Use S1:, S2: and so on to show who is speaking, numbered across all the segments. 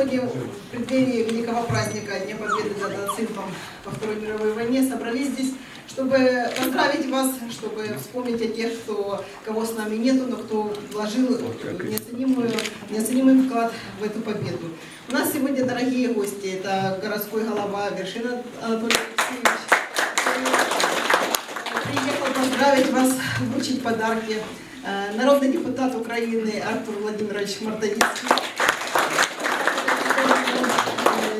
S1: сегодня в преддверии великого праздника Дня Победы над нацизмом во Второй мировой войне собрались здесь, чтобы поздравить вас, чтобы вспомнить о тех, кто, кого с нами нету, но кто вложил неоценимую, неоценимый вклад в эту победу. У нас сегодня дорогие гости. Это городской голова Вершина Анатолий Алексеевич. Приехал поздравить вас, вручить подарки. Э, Народный депутат Украины Артур Владимирович Мартовицкий.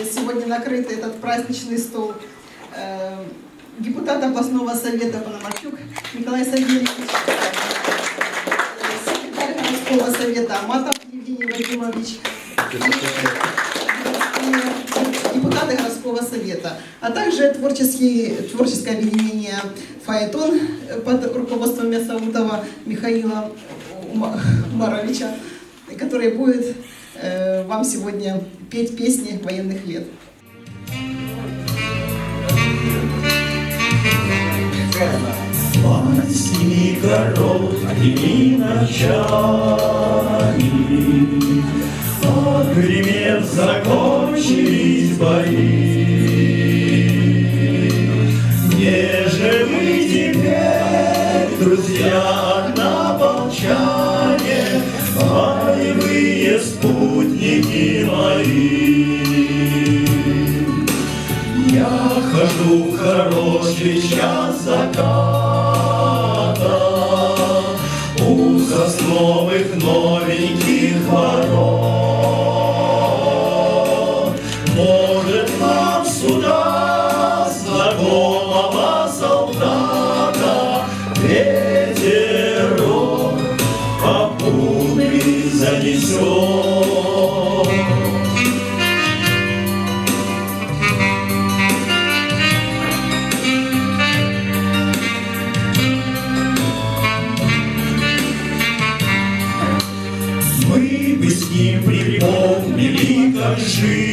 S1: Э, Сегодня накрыт этот праздничный стол. Э, Депутат областного совета Пономарчук Николай Савельевич. Секретарь городского совета Аматов Евгений Вадимович. Депутаты городского совета, а также творческий, творческое объединение «Фаэтон» под руководством Мясаутова Михаила Умаровича, который будет вам сегодня петь песни военных лет.
S2: Мать короткими ночами. Отгремев, закончились бои. Где же мы теперь, друзья, однополчане спутники мои. Я хожу в хороший час заката с ним припомнили, как жили,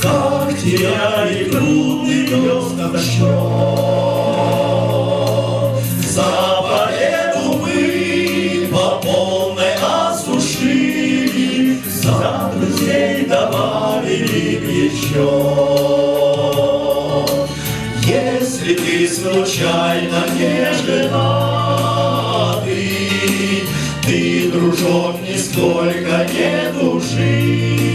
S2: Как теряли трудный пес на За друзей добавили б еще. Если ты случайно не женатый, Ты, дружок, нисколько не души.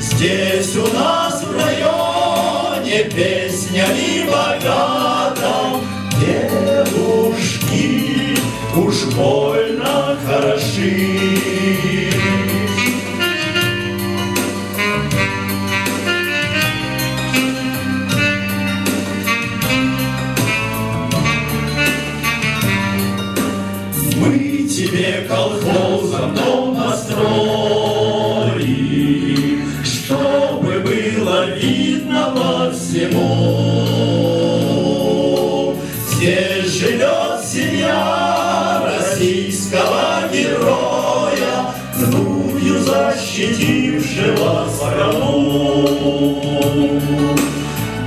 S2: Здесь у нас в районе песня не богата, Девушки уж больно хороши.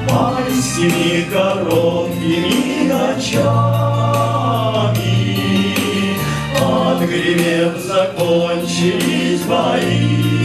S2: Майскими короткими ночами Отгремев, закончились бои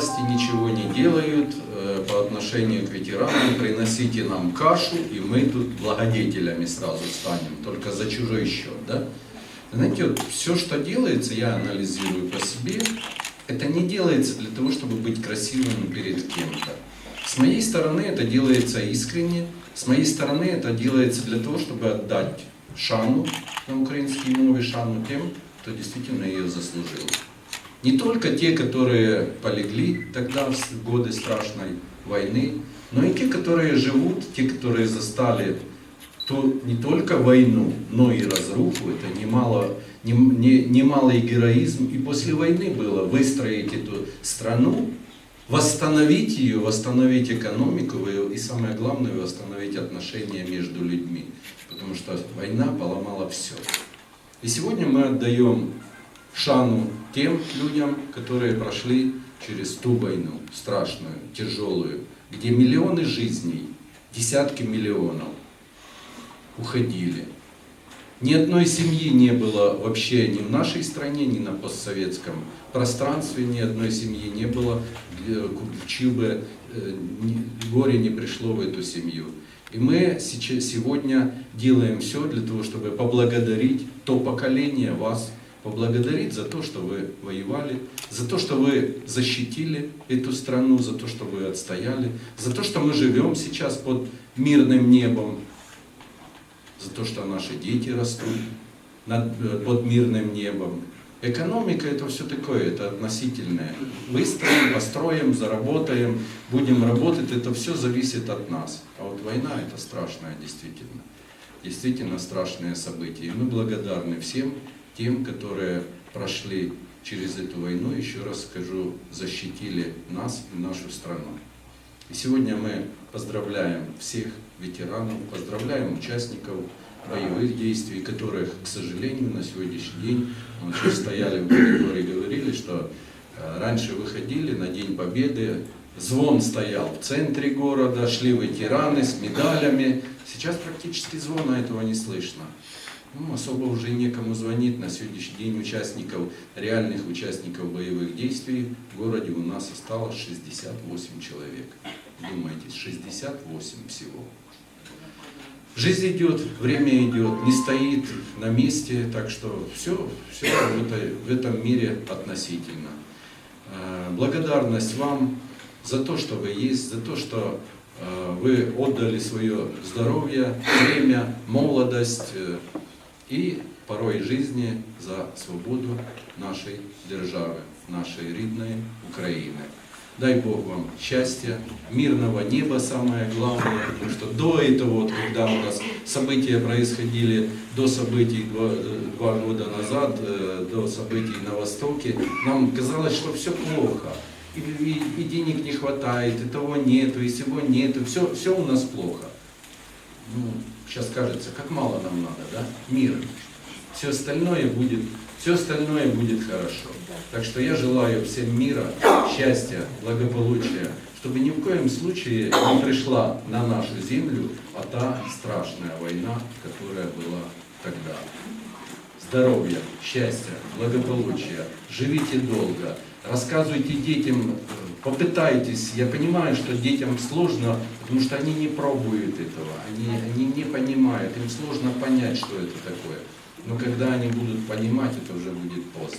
S3: власти ничего не делают э, по отношению к ветеранам, приносите нам кашу, и мы тут благодетелями сразу станем, только за чужой счет. Да? Знаете, вот все, что делается, я анализирую по себе, это не делается для того, чтобы быть красивым перед кем-то. С моей стороны это делается искренне, С моей стороны это делается для того, чтобы отдать шану на украинской мове, шану тем, кто действительно ее заслужил. Не только те, которые полегли тогда в годы страшной войны, но и те, которые живут, те, которые застали ту, не только войну, но и разруху. Это немало, не, не- немалый героизм. И после войны было выстроить эту страну, восстановить ее, восстановить экономику и самое главное, восстановить отношения между людьми. Потому что война поломала все. И сегодня мы отдаем шану тем людям, которые прошли через ту войну, страшную, тяжелую, где миллионы жизней, десятки миллионов уходили. Ни одной семьи не было вообще ни в нашей стране, ни на постсоветском пространстве, ни одной семьи не было, чью бы э, горе не пришло в эту семью. И мы сейчас, сегодня делаем все для того, чтобы поблагодарить то поколение вас, поблагодарить за то, что вы воевали, за то, что вы защитили эту страну, за то, что вы отстояли, за то, что мы живем сейчас под мирным небом, за то, что наши дети растут над, э, под мирным небом. Экономика это все такое, это относительное. Выстроим, построим, заработаем, будем работать, это все зависит от нас. А вот война это страшное действительно. Действительно страшное событие. И мы благодарны всем тем, которые прошли через эту войну, еще раз скажу, защитили нас и нашу страну. И сегодня мы поздравляем всех ветеранов, поздравляем участников боевых действий, которых, к сожалению, на сегодняшний день, мы сейчас стояли в коридоре и говорили, что э, раньше выходили на День Победы, звон стоял в центре города, шли ветераны с медалями. Сейчас практически звона этого не слышно. Ну, особо уже некому звонить. На сегодняшний день участников, реальных участников боевых действий в городе у нас осталось 68 человек. Думаете, 68 всего. Жизнь идет, время идет, не стоит на месте, так что все, все в, этой- в этом мире относительно. Э, Благодарность вам за то, что вы есть, за то, что э, вы отдали свое здоровье, время, молодость э, и порой жизни за свободу нашей державы, нашей рідної України. Дай Бог вам счастья, мирного неба самое главное, потому что до этого, вот, когда у нас события происходили, до событий два, э, два года назад, э, до событий на Востоке, нам казалось, что все плохо. И, и- и денег не хватает, и того нету, и всего нету, все, все у нас плохо. Ну, сейчас кажется, как мало нам надо, да? Мир. Все остальное будет, все остальное будет хорошо. Так что я желаю всем мира, счастья, благополучия, чтобы ни в коем случае не пришла на нашу землю а та страшная война, которая была тогда. Здоровья, счастья, благополучия, живите долго, рассказывайте детям, э, попытайтесь, я понимаю, что детям сложно, потому что они не пробуют этого, они, они не понимают, им сложно понять, что это такое. Но когда они будут понимать, это уже будет поздно.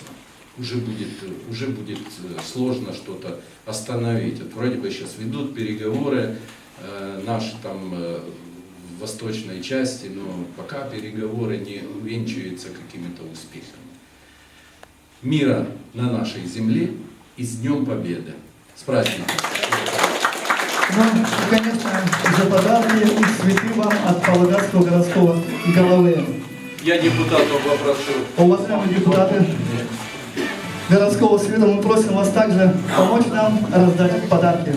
S3: Уже будет, уже будет э, сложно что-то остановить. Вот вроде бы сейчас ведут переговоры э, наши там э, в восточной части, но пока переговоры не увенчиваются какими-то успехами. Мира на нашей земле и с Днем Победы. С праздником!
S4: Ну, и, конечно, за подарки и цветы вам от Павлодарского городского головы.
S3: Я депутатов попрошу.
S4: Уважаемые депутаты городского совета, мы просим вас также помочь нам раздать подарки.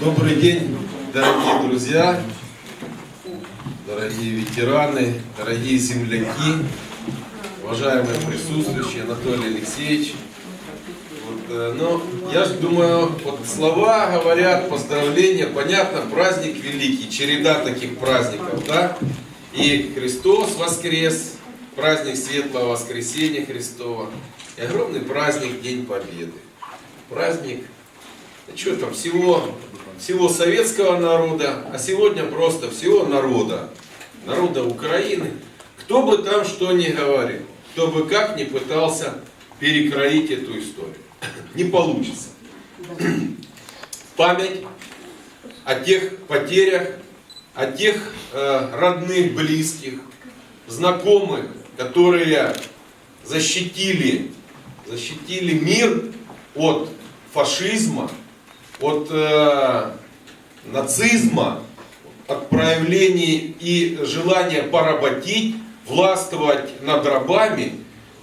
S5: Добрый день, дорогие друзья! Дорогие ветераны, дорогие земляки, уважаемые присутствующие, Анатолий Алексеевич. Вот, э, ну, я ж думаю, вот слова говорят, поздравления, понятно, праздник великий, череда таких праздников, да? И Христос воскрес, праздник Светлого Воскресения Христова, и огромный праздник День Победы. Праздник что там, всего, всего советского народа, а сегодня просто всего народа, народа Украины. Кто бы там что ни говорил, кто бы как ни пытался перекроить эту историю. Не получится. Память о тех потерях, о тех э, родных, близких, знакомых, которые защитили, защитили мир от фашизма, от э, нацизма, от проявлений и желания поработить, властвовать над рабами,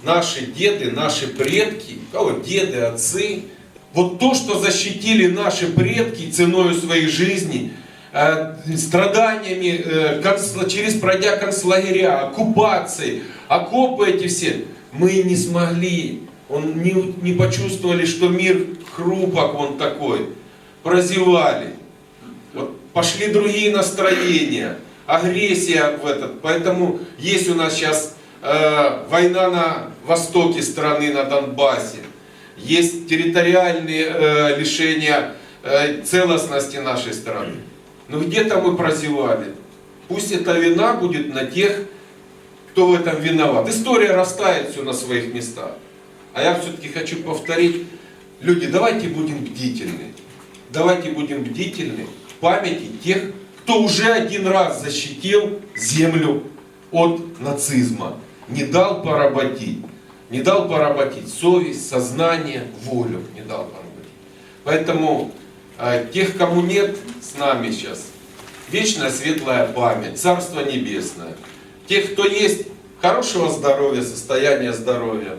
S5: наши деды, наши предки, кого деды, отцы, вот то, что защитили наши предки ценой своей жизни, э, страданиями, э, концла- через пройдя концлагеря, оккупации, окопы эти все, мы не смогли, он не, не почувствовали, что мир хрупок он такой, прозевали. Вот пошли другие настроения, агрессия в этот. Поэтому есть у нас сейчас э, война на востоке страны, на Донбассе. Есть территориальные э, лишения э, целостности нашей страны. Но где-то мы прозевали. Пусть эта вина будет на тех, кто в этом виноват. История растает все на своих местах. А я все-таки хочу повторить, люди, давайте будем бдительны. Давайте будем бдительны в памяти тех, кто уже один раз защитил землю от нацизма. Не дал поработить. Не дал поработить совесть, сознание, волю. Не дал поработить. Поэтому э, тех, кому нет с нами сейчас, вечная светлая память, Царство Небесное. Тех, кто есть, хорошего здоровья, состояния здоровья.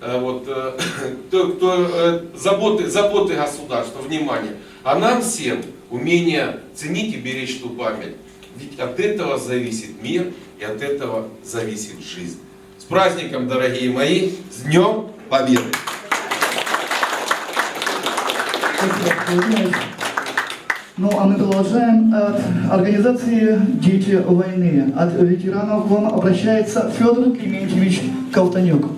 S5: Э, Вот, э, кто, кто, э, заботы, заботы государства, внимание. А нам всем умение ценить и беречь ту память. Ведь от этого зависит мир и от этого зависит жизнь. С праздником, дорогие мои, с Днем Победы!
S4: Ну, а мы продолжаем. От организации «Дети войны», от ветеранов к вам обращается Федор Климентьевич Колтанюк.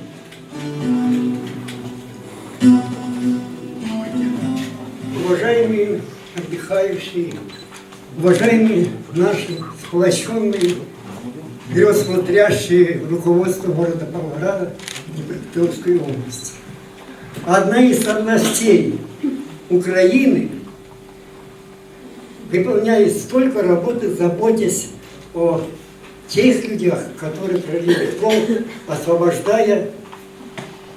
S6: Уважаемые отдыхающие, уважаемые наши сплощенные, смотрящие руководство города Павлограда Днепропетровской области. Одна из областей Украины выполняет столько работы, заботясь о тех людях, которые пролили кровь, освобождая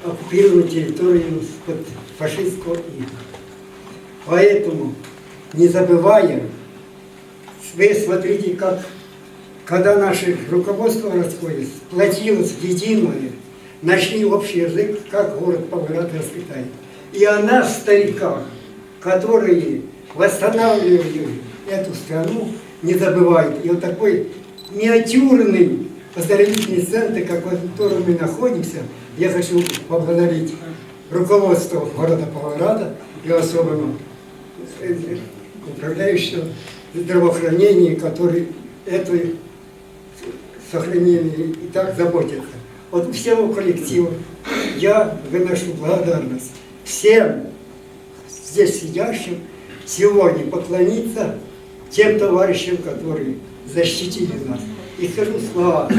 S6: оккупированную территорию под фашистского ига. Поэтому, не забывая, вы смотрите, как, когда наше руководство расходится, сплотилось единое, нашли общий язык, как город Павлоград расцветает. И о нас, стариках, которые восстанавливали эту страну, не забывайте. И вот такой миниатюрный оздоровительный центр, как в котором мы находимся, я хочу поблагодарить руководство города Павлограда и особенно управляющего здравоохранения, который это сохранили и так заботятся. От всего коллектива я выношу благодарность всем здесь сидящим сегодня поклониться тем товарищам, которые защитили нас. И скажу слова.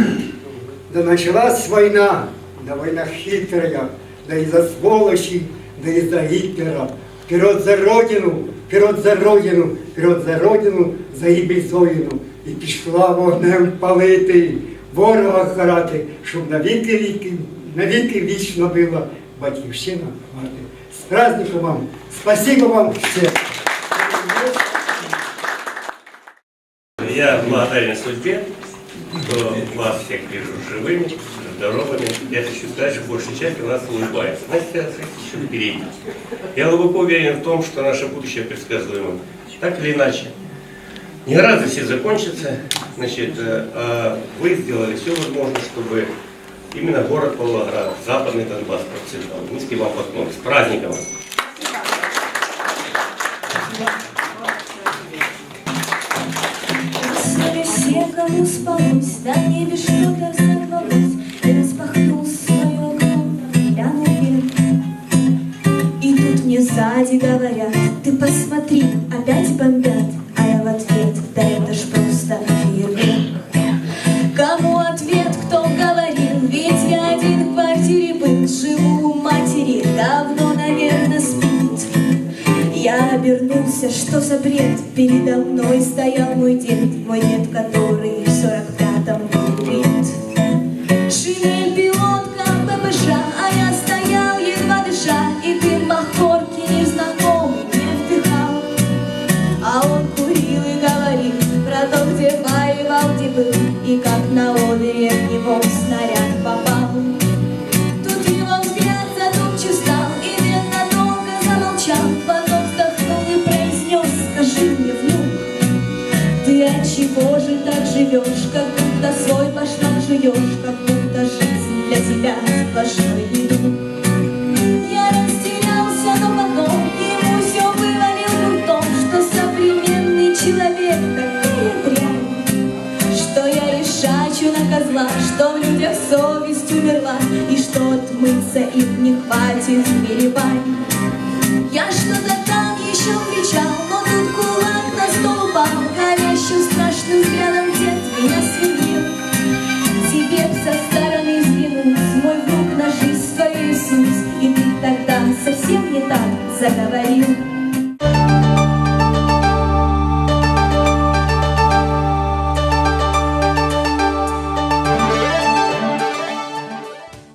S6: Да началась война, да война хитрая, да из-за сволочи, да из-за Гитлера. Вперед за Родину, вперед за Родину, вперед за Родину, за гибель Зоїну. І пішла вогнем палити, ворога карати, щоб навіки віки, навіки вічно була батьківщина мати. З праздником вам! Спасибо вам всім!
S7: Я благодарен судьбе, что вас всех вижу живыми, здоровыми. Я хочу сказать, что большая часть у нас улыбается. Значит, я еще впереди. Я глубоко уверен в том, что наше будущее предсказуемо. Так или иначе. Не рады все закончится. Значит, э, а вы сделали все возможное, чтобы именно город Павлоград, западный Донбасс процветал. Низкий вам поклон. С праздником вас!
S8: Заснули все, кому спалось, на сзади говорят, ты посмотри, опять бомбят, А я в ответ, да это ж просто фейерверк. Кому ответ, кто говорил, ведь я один в квартире был, Живу у матери, давно, наверное, спит. Я обернулся, что за бред Передо мной стоял мой дед Мой дед, который был И как на овере в него снаряд попал. Тут его взгляд задумчив стал И медленно долго замолчал. Потом вздохнул и произнес Скажи мне, внук Ты от чего же так живешь? Как будто свой башмак жуешь Как будто жизнь для тебя сплошной совесть умерла, И что отмыться им не хватит перебань. Я что-то